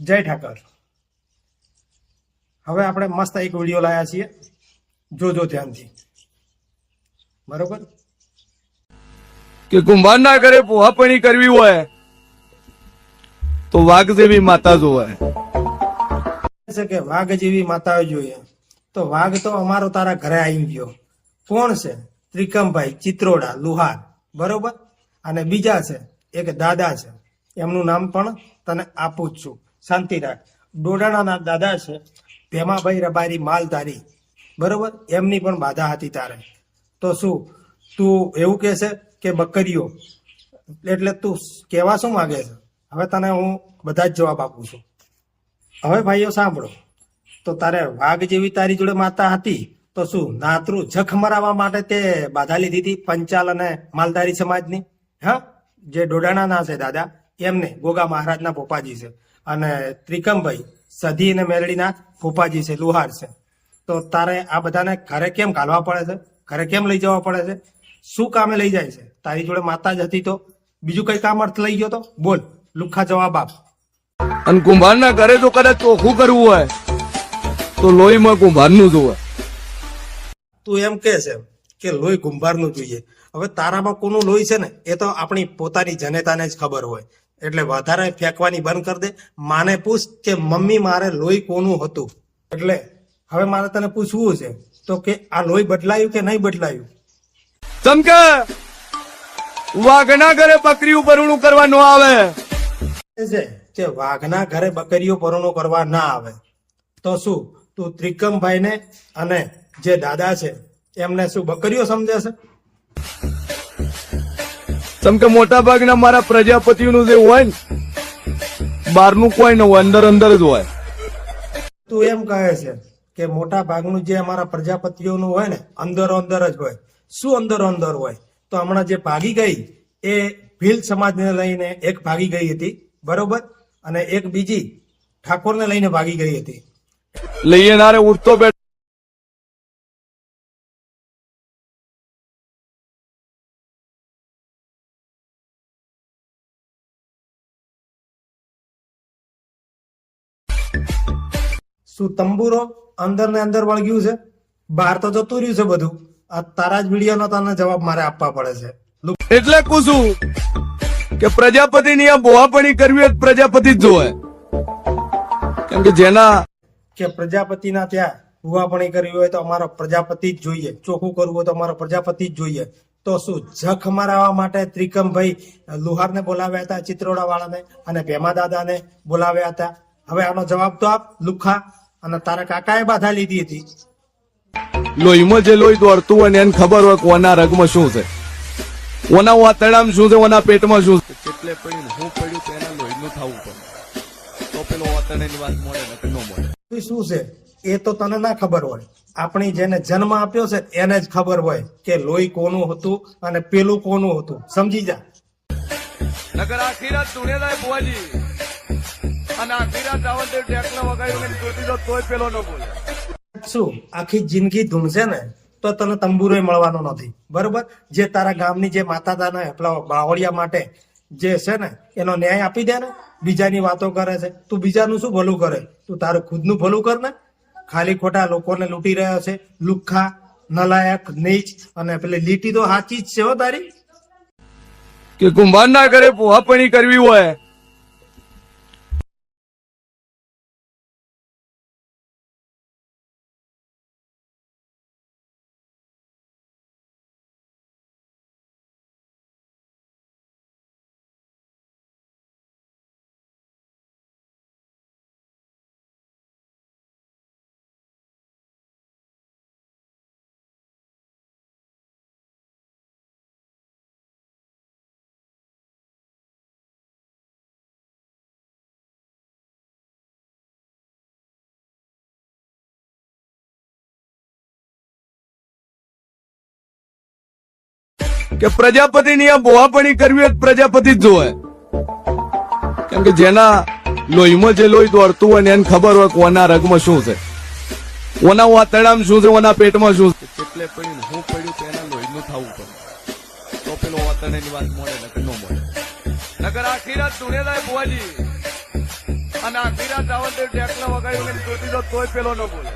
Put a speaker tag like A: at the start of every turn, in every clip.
A: જય ઠાકર. હવે આપણે મસ્ત એક વીડિયો લાયા છીએ. જોજો ધ્યાનથી. બરોબર?
B: કે કુંભારના ઘરે પોહાપણી કરવી હોય તો વાઘ જેવી માતા જોવાય
A: છે કે વાઘ જેવી માતાઓ જોઈએ. તો વાઘ તો અમારો તારા ઘરે આવી ગયો. કોણ છે? ત્રિકમભાઈ ચિત્રોડા લુહાર. બરોબર? અને બીજા છે એક દાદા છે. એમનું નામ પણ તને આપું જ છું. શાંતિ રાખ ડોડાણાના દાદા છે. ભેમાભાઈ રબારી માલધારી. બરોબર? એમની પણ બાધા હતી તારે. તો શું? તું એવું કહે છે કે બકરીઓ. એટલે તું કહેવા શું માંગે છે? હવે તને હું બધા જ જવાબ આપું છું. હવે ભાઈઓ સાંભળો. તો તારે વાઘ જેવી તારી જોડે માતા હતી, તો શું, નાતરું જખ મરાવવા માટે તે બાધા લીધી હતી પંચાલ અને માલધારી સમાજની? હા? જે ડોડાણાના છે દાદા. એમને ગોગા મહારાજના પોપાજી છે. અને ત્રિકમભાઈ સધી અને મેલડીના પોપાજી છે લુહાર છે. તો તારે આ બધાને ઘરે કેમ ઘાલવા પડે છે? ઘરે કેમ લઈ જવા પડે છે? શું કામે લઈ જાય છે? તારી જોડે માતા જ હતી તો બીજું કઈ કામ અર્થ લઈ ગયો તો? બોલ લુખ્ખા જવાબ આપ.
B: અને કુંભારના ઘરે જો કદાચ ચોખ્ખું કરવું હોય તો લોહીમાં કુંભારનું જોવે.
A: તું એમ કે છે કે લોહી કુંભારનું જોઈએ. હવે તારામાં કોનું લોહી છે ને? એ તો આપણી પોતાની જનતાને જ ખબર હોય. એટલે વધારે ફેંકવાની બંધ કરી દે. માને પૂછ કે મમ્મી મારે લોહી કોનું હતું? એટલે હવે મારે તને પૂછવું છે તો કે આ લોહી બદલાયું કે નહીં બદલાયું?
B: તમકે વાઘના ઘરે બકરી ઉપરણું કરવા ન આવે.
A: છે કે વાઘના ઘરે બકરીઓ પરણું કરવા ના આવે. તો શું તું ત્રિકમભાઈ ને અને જે દાદા છે એમને શું બકરીઓ સમજે છે?
B: ચમકે મોટા ભાગના મારા પ્રજાપતિનું જે હોય ને બહારનું કોઈ ન હોય અંદર અંદર જ હોય.
A: તું એમ કહે છે કે મોટા ભાગનું જે અમારા પ્રજાપતિઓનું હોય ને અંદરો અંદર જ હોય. શું અંદરો અંદર હોય? તો હમણાં જે ભાગી ગઈ એ ભીલ સમાજને લઈને એક ભાગી ગઈ હતી બરોબર? અને એક બીજી ઠાકોરને લઈને ભાગી ગઈ હતી.
B: લઈએ નારે ઉઠતો બેઠ.
A: શું તંબુરો અંદર ને અંદર વળગ્યું છે? બહાર તો જતું રહ્યું છે બધું. આ તારા જ વિડીયોનો તને જવાબ મારે આપવા પડે છે.
B: એટલે કુશું કે પ્રજાપતિની આ બોહાપણી કરવી હોય તો પ્રજાપતિ જ જોવે. કેમ કે જેના
A: કે પ્રજાપતિના ત્યાં ભૂવાપણી કરવી હોય તો અમારો પ્રજાપતિ જ જોઈએ. ચોખ્ખું કરવું હોય તો અમારો પ્રજાપતિ જ જોઈએ. તો શું જખ મરાવવા માટે ત્રિકમભાઈ લુહારને બોલાવ્યા હતા ચિત્રોડા વાળાને અને ભેમા દાદાને બોલાવ્યા હતા? હવે આનો જવાબ તો આપ લુખા. અને તારા કાકાએ બાધા લીધી હતી.
B: લોહીમાં જે લોહી દોડતું હોય એને ખબર હોય કોના રગમાં શું છે. ઓના વાતડામાં શું છે ઓના પેટમાં શું છે. એટલે પડી હું પડ્યું તો એના લોહીનું થવું પડે. તો પેલો વાતડાની વાત મળે ને ન મળે.
A: એ શું છે? એ તો તને ના ખબર હોય. આપણી જેને જન્મ આપ્યો છે એને જ ખબર હોય કે લોહી કોનું હતું અને પેલું કોનું હતું. સમજી જા.
B: નગર આખી રાત ધૂણેલા બુઆજી અને આખી રાત રાવણદેવ ટેકલા વગાડીને જોતી તો તોય પેલો ન બોલે.
A: શું? આખી જિંદગી ધૂણશે ને? તો તને તંબુરોય મળવાનો નથી. બરોબર? જે તારા ગામની જે માતા તાના પેલા બાવળિયા માટે જે છે ને એનો ન્યાય આપી દે ને બીજાની વાતો કરે છે. તું બીજાનું શું ભલું કરે? તું તારું ખુદનું ભલું કર ને? ખાલી ખોટા લોકોને લૂંટી રહ્યો છે. લુખ્ખા નલાયક નીચ અને પેલી લીટી તો સાચી જ છે હો તારી.
B: કે કુંભાર ના ઘરે પોહાપણી કરવી હોય. કે પ્રજાપતિની આ બોહાપણી કરવી હોય પ્રજાપતિ જ જોવે. કેમ કે જેના લોહીમાં જે લોહી દોડતું હોય ને એને ખબર હોય કે ઓના રગમાં શું છે. ઓના વાતડામાં શું છે ઓના પેટમાં શું છે. એટલે પડી હું પડ્યું તો એના લોહીનું થવું પડે. તો પેલો વાતડાની વાત મળે નકર નો મળે. નકર આખી રાત ધૂણેલા બુઆજી અને આખી રાત રાવણ દેવ ટેકલા જોતી તો તોય પેલો ન બોલે.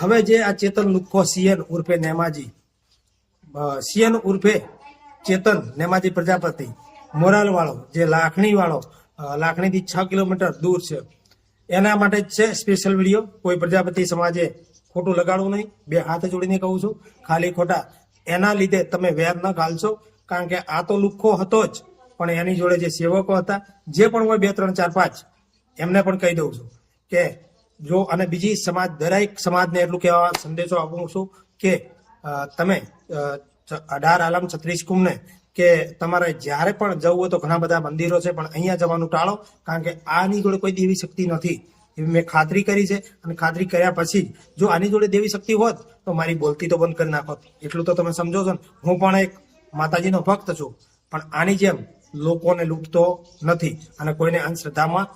A: હવે જે આ ચેતન લુખો સીએન ઉર્ફે નેમાજી સીએન ઉર્ફે ચેતન નેમાજી પ્રજાપતિ, મોરાલ વાળો જે લાખણી વાળો લાખણીથી છ કિલોમીટર દૂર છે. એના માટે છે સ્પેશિયલ વીડિયો કોઈ પ્રજાપતિ સમાજે ખોટું લગાડવું નહીં. બે હાથ જોડીને કહું છું, ખાલી ખોટા. એના લીધે તમે વેર ન ઘાલશો, કારણ કે આ તો લુખ્ખો હતો જ. પણ એની જોડે જે સેવકો હતા, જે પણ હોય બે, ત્રણ, ચાર, પાંચ, એમને પણ કહી દઉં છું કે જો અને બીજી સમાજ, દરેક સમાજને એટલું કહેવા સંદેશો આપું છું કે તમે અઢાર આલમ છત્રીસ કુંભને કે તમારે જ્યારે પણ જવું હોય તો ઘણા બધા મંદિરો છે, પણ અહીંયા જવાનું ટાળો, કારણ કે આની જોડે કોઈ દેવી શક્તિ નથી. એવી મેં ખાતરી કરી છે અને ખાતરી કર્યા પછી જ જો આની જોડે દેવી શક્તિ હોત, તો મારી બોલતી તો બંધ કરી નાખોત એટલું તો તમે સમજો છો ને. હું પણ એક માતાજીનો ભક્ત છું, પણ આની જેમ લોકોને લૂંટતો નથી અને કોઈને અંધશ્રદ્ધામાં